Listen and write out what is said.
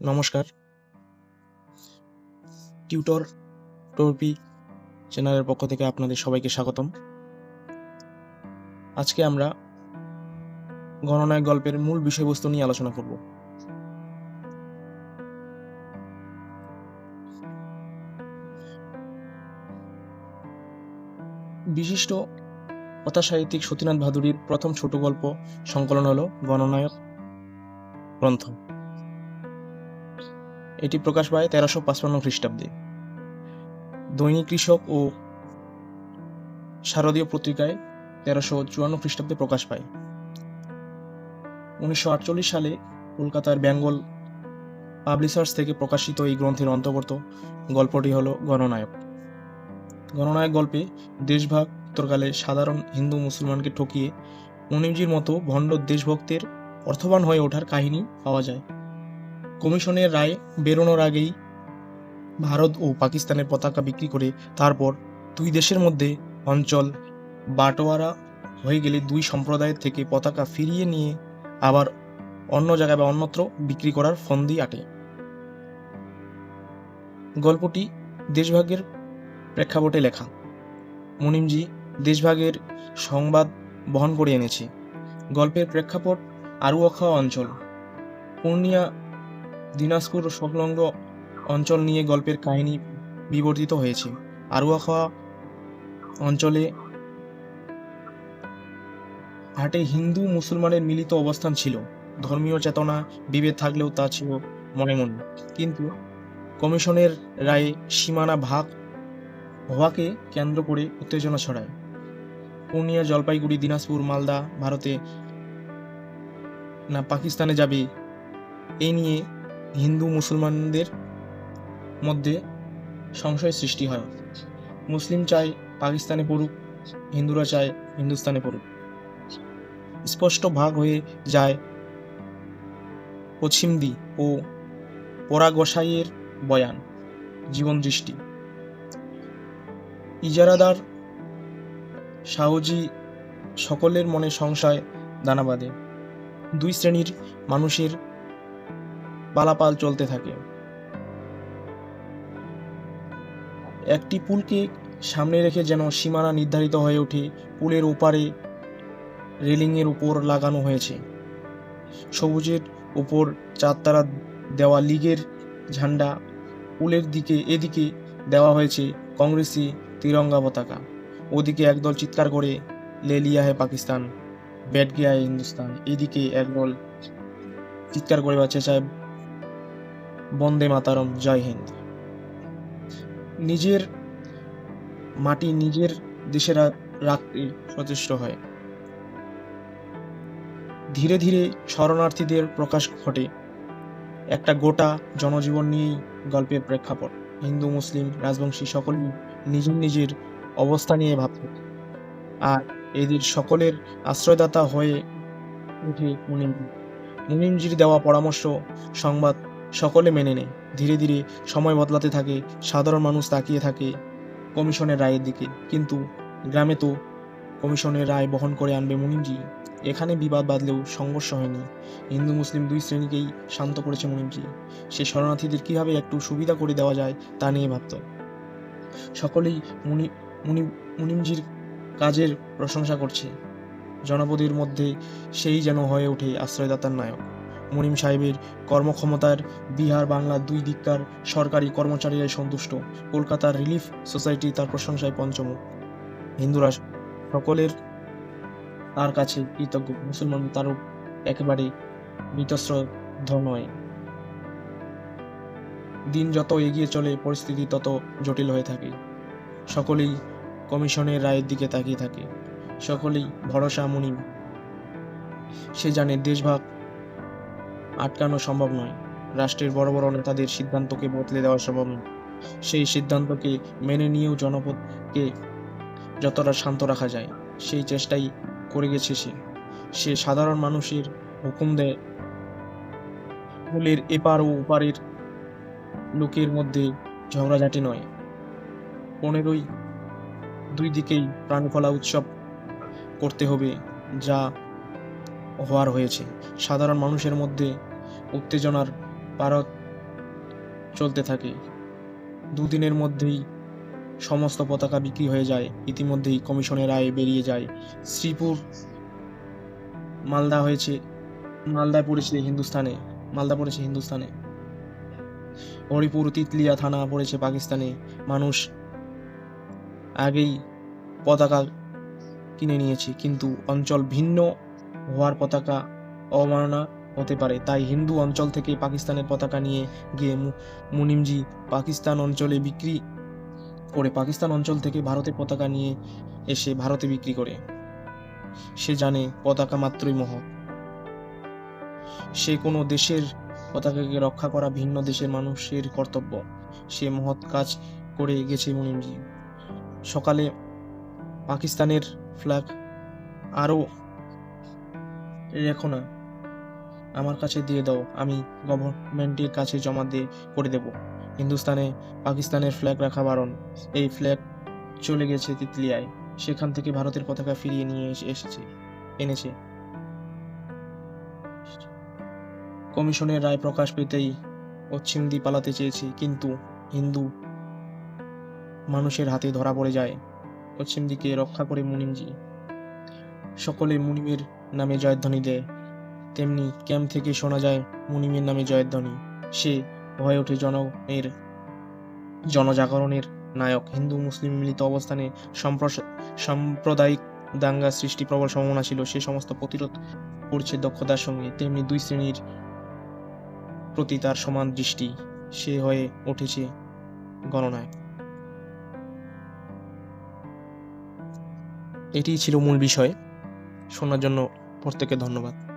নমস্কার। টিউটর টর্পি চ্যানেলের পক্ষ থেকে আপনাদের সবাইকে স্বাগতম। আজকে আমরা গণনায়ক গল্পের মূল বিষয়বস্তু নিয়ে আলোচনা করব। বিশিষ্ট কথাসাহিত্যিক সতীনাথ ভাদুরীর প্রথম ছোট গল্প সংকলন হলো গণনায়ক গ্রন্থ। এটি প্রকাশ পায় তেরোশো পাঁচপান্ন খ্রিস্টাব্দে। দৈনিক কৃষক ও শারদীয় পত্রিকায় তেরোশো চুয়ান্ন খ্রিস্টাব্দে প্রকাশ পায়। উনিশশো আটচল্লিশ সালে কলকাতার বেঙ্গল পাবলিশার্স থেকে প্রকাশিত এই গ্রন্থের অন্তর্গত গল্পটি হলো গণনায়ক। গণনায়ক গল্পে দেশভাগ উত্তরকালে সাধারণ হিন্দু মুসলমানকে ঠকিয়ে মুনিমজির মতো ভণ্ড দেশভক্তের অর্থবান হয়ে ওঠার কাহিনী পাওয়া যায়। কমিশনের রায় বেরোনোর আগেই ভারত ও পাকিস্তানের পতাকা বিক্রি করে তারপর দুই দেশের মধ্যে অঞ্চল বাটোয়ারা হয়ে গেলে দুই সম্প্রদায়ের থেকে পতাকা ফিরিয়ে নিয়ে আবার অন্য জায়গায় বা অন্যত্র বিক্রি করার ফন্দি আটে। গল্পটি দেশভাগের প্রেক্ষাপটে লেখা। মুনিমজি দেশভাগের সংবাদ বহন করে এনেছে। গল্পের প্রেক্ষাপট আরুয়াখা অঞ্চল। পূর্ণিয়া দিনাজপুর সংলগ্ন অঞ্চল নিয়ে গল্পের কাহিনী বিবর্তিত হয়েছে। আরুয়াখা অঞ্চলে হাটে হিন্দু মুসলমানের মিলিত অবস্থান ছিল। ধর্মীয় চেতনা, বিভেদ থাকলেও তা ছিল মনে মনে কিন্তু কমিশনের রায়ে সীমানা ভাগ হওয়াকে কেন্দ্র করে উত্তেজনা ছড়ায়। পূর্ণিয়া জলপাইগুড়ি, দিনাজপুর, মালদা, ভারতে না পাকিস্তানে যাবে এই নিয়ে হিন্দু মুসলমানদের মধ্যে সংশয় সৃষ্টি হয়। মুসলিম চায় পাকিস্তানে পড়ুক, হিন্দুরা চায় হিন্দুস্তানে পড়ুক। স্পষ্ট ভাগ হয়ে যায় পশ্চিমদি ও পরাগসাইয়ের বয়ান, জীবন দৃষ্টি। ইজারাদার সাহজি সকলের মনে সংশয় দানা বাঁধে। দুই শ্রেণির মানুষের পালাপাল চলতে থাকে। একটি পুলকে সামনে রেখে যেন সীমানা নির্ধারিত হয়ে ওঠে, পুলের ওপারে রেলিংয়ের উপর লাগানো হয়েছে। সবুজের উপর চারতারা দেওয়া লীগের ঝান্ডা পুলের দিকে এদিকে দেওয়া হয়েছে কংগ্রেসি তিরঙ্গা পতাকা। ওদিকে একদল চিৎকার করে, লে লিয়া হে পাকিস্তান, ব্যাট গিয়া হিন্দুস্তান। এদিকে একদল চিৎকার করে বা চেঁচায় বন্দে মাতারম, জয় হিন্দ। নিজের মাটি নিজের দেশে রা- রাখতে সচেষ্ট হয়। ধীরে ধীরে শরণার্থীদের প্রকাশ ঘটে। একটা গোটা জনজীবন নিয়েই গল্পের প্রেক্ষাপট। হিন্দু, মুসলিম, রাজবংশী সকলেই নিজের নিজের অবস্থা নিয়ে ভাবত আর এদের সকলের আশ্রয়দাতা হয়ে উঠে মুনিম মুনিমজির দেওয়া পরামর্শ, সংবাদ সকলে মেনে নেয়। ধীরে ধীরে সময় বদলাতে থাকে, সাধারণ মানুষ তাকিয়ে থাকে কমিশনের রায়ের দিকে। কিন্তু গ্রামে তো কমিশনের রায় বহন করে আনবে মুনিমজি। এখানে বিবাদ বাঁধলেও সংঘর্ষ হয়নি। হিন্দু, মুসলিম দুই শ্রেণীকেই শান্ত করেছে মুনিমজি। সে শরণার্থীদের কীভাবে একটু সুবিধা করে দেওয়া যায় তা নিয়ে ভাবত। সকলেই মুনি মুনি, মুনিমজির কাজের প্রশংসা করছে। জনপদের মধ্যে সেই যেন হয়ে ওঠে আশ্রয়দাতার নায়ক। মুনিম সাহেবের কর্মক্ষমতার বিহার বাংলা দুই দিককার সরকারি কর্মচারীরাই সন্তুষ্ট। কলকাতার রিলিফ সোসাইটি তার প্রশংসায় পঞ্চম হিন্দুরা সকলের তার কাছে কৃতজ্ঞ। মুসলমান তারও একেবারে বীতশ্রদ্ধ নয়। দিন যত এগিয়ে চলে, পরিস্থিতি তত জটিল হয়ে থাকে। সকলেই কমিশনের রায়ের দিকে তাকিয়ে থাকে। সকলেই ভরসা মুনিম। সে জানে দেশভাগ আটকানো সম্ভব নয়। রাষ্ট্রের বড় বড় নেতাদের সিদ্ধান্তকে বদলে দেওয়া সম্ভব নয়। সেই সিদ্ধান্তকে মেনে নিয়েও জনপদকে যতটা শান্ত রাখা যায়, সেই চেষ্টাই করে গেছে সে। সে সাধারণ মানুষের হুকুম দেয় ফুলের এপার ও ওপারের লোকের মধ্যে ঝগড়াঝাটি নয়। পনেরোই দুই দিকেই প্রাণফলা উৎসব করতে হবে, যা হওয়ার হয়েছে। সাধারণ মানুষের মধ্যে উত্তেজনার পারত চলতে থাকে। দুদিনের মধ্যেই সমস্ত পতাকা বিক্রি হয়ে যায়, ইতিমধ্যেই কমিশনের রায় বেরিয়ে যায়। শ্রীপুর মালদা হয়েছে, মালদায় পড়েছে হিন্দুস্তানে মালদা পড়েছে হিন্দুস্তানে হরিপুর তিতলিয়া থানা পড়েছে পাকিস্তানে। মানুষ আগেই পতাকা কিনে নিয়েছে, কিন্তু অঞ্চল ভিন্ন হওয়ার পতাকা অবমাননা হতে পারে। তাই হিন্দু অঞ্চল থেকে পাকিস্তানের পতাকা নিয়ে গিয়ে মুনিমজি পাকিস্তান অঞ্চলে বিক্রি করে পাকিস্তান অঞ্চল থেকে ভারতের পতাকা নিয়ে এসে ভারতে বিক্রি করে। সে জানে পতাকা মাত্রই মহৎ সে কোনো দেশের পতাকাকে রক্ষা করা ভিন্ন দেশের মানুষের কর্তব্য। সে মহৎ কাজ করে গেছে মুনিমজি। সকালে পাকিস্তানের ফ্ল্যাগ আরও রেখো না। আমার কাছে দিয়ে দাও, আমি গভর্নমেন্টের কাছে জমা দিয়ে করে দেব। হিন্দুস্তানে পাকিস্তানের ফ্ল্যাগ রাখা বারণ। এই ফ্ল্যাগ চলে গেছে তিতলিয়ায়। সেখান থেকে ভারতের পতাকা ফিরিয়ে নিয়ে এসে- এসেছে, এনেছে। কমিশনের রায় প্রকাশ পেতেই পশ্চিমদি পালাতে চেয়েছে, কিন্তু হিন্দু মানুষের হাতে ধরা পড়ে যায়। পশ্চিম দিকে রক্ষা করে মুনিমজি। সকলে মুনিমের নামে জয়ধ্বনি দেয়। তেমনি ক্যাম্প থেকে শোনা যায় মুনিমের নামে জয়ধ্বনি। সে হয়ে ওঠে জনের জনজাগরণের নায়ক। হিন্দু, মুসলিম মিলিত অবস্থানে সাম্প্রদায়িক দাঙ্গা সৃষ্টি প্রবল সম্ভাবনা ছিল। সে সমস্ত প্রতিরোধ করছে দক্ষতার সঙ্গে। তেমনি দুই শ্রেণির প্রতি তার সমান দৃষ্টি সে হয়ে উঠেছে গণনায়। এটিই ছিল মূল বিষয়। শোনার জন্য প্রত্যেকে ধন্যবাদ।